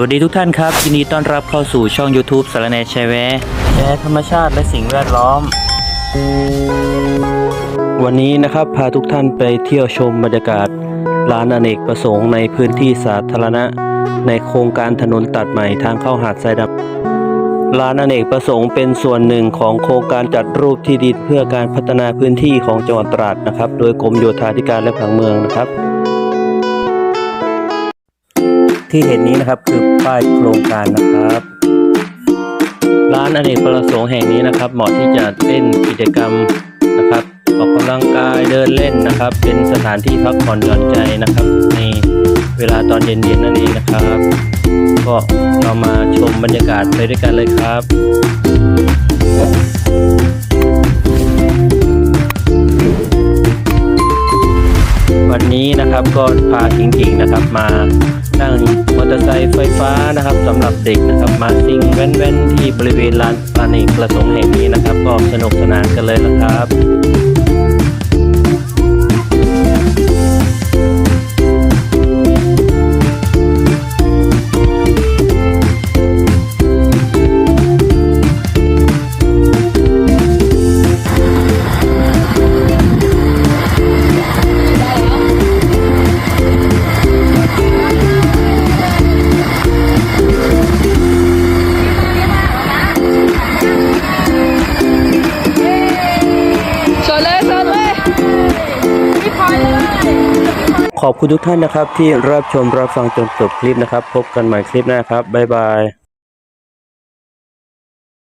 วัสดีทุกท่านครับยินดีต้อนรับเข้าสู่ช่อง YouTube สารแนแชร์แวแชร์ธรรมชาติและสิ่งแวดล้อม วันนี้นะครับพาทุกท่านไปเที่ยวชมบรรยากาศร้านอเนกประสงค์ในพื้นที่สาธารณะ ในโครงการถนนตัดใหม่ทางเข้าหาดทรายดำร้านอเนกประสงค์เป็นส่วนหนึ่งของโครงการจัดรูปที่ดินเพื่อการพัฒนาพื้นที่ของจังหวัดตราดนะครับ โดยกรมโยธาธิการและผังเมืองนะครับ ที่เห็นนี้นะครับคือป้ายโครงการนะครับ ร้านอเนกประสงค์แห่งนี้นะครับ เหมาะที่จะเล่นกิจกรรมนะครับออกกำลังกายเดินเล่นนะครับ เป็นสถานที่พักผ่อนหย่อนใจนะครับ ในเวลาตอนเย็นๆนั่นเองนะครับ ก็เรามาชมบรรยากาศไปด้วยกันเลยครับ นี้นะครับก็พาคิงๆนะครับ มานั่งมอเตอร์ไซค์ไฟฟ้านะครับสำหรับเด็กนะครับ มาซิ่งแว่นๆที่บริเวณลานลานเอกประสงค์แห่งนี้นะครับ ก็สนุกสนานกันเลยนะครับ ขอบคุณทุกท่านนะครับที่รับชมรับฟังจนจบคลิปนะครับ พบกันใหม่คลิปหน้าครับบ๊ายบาย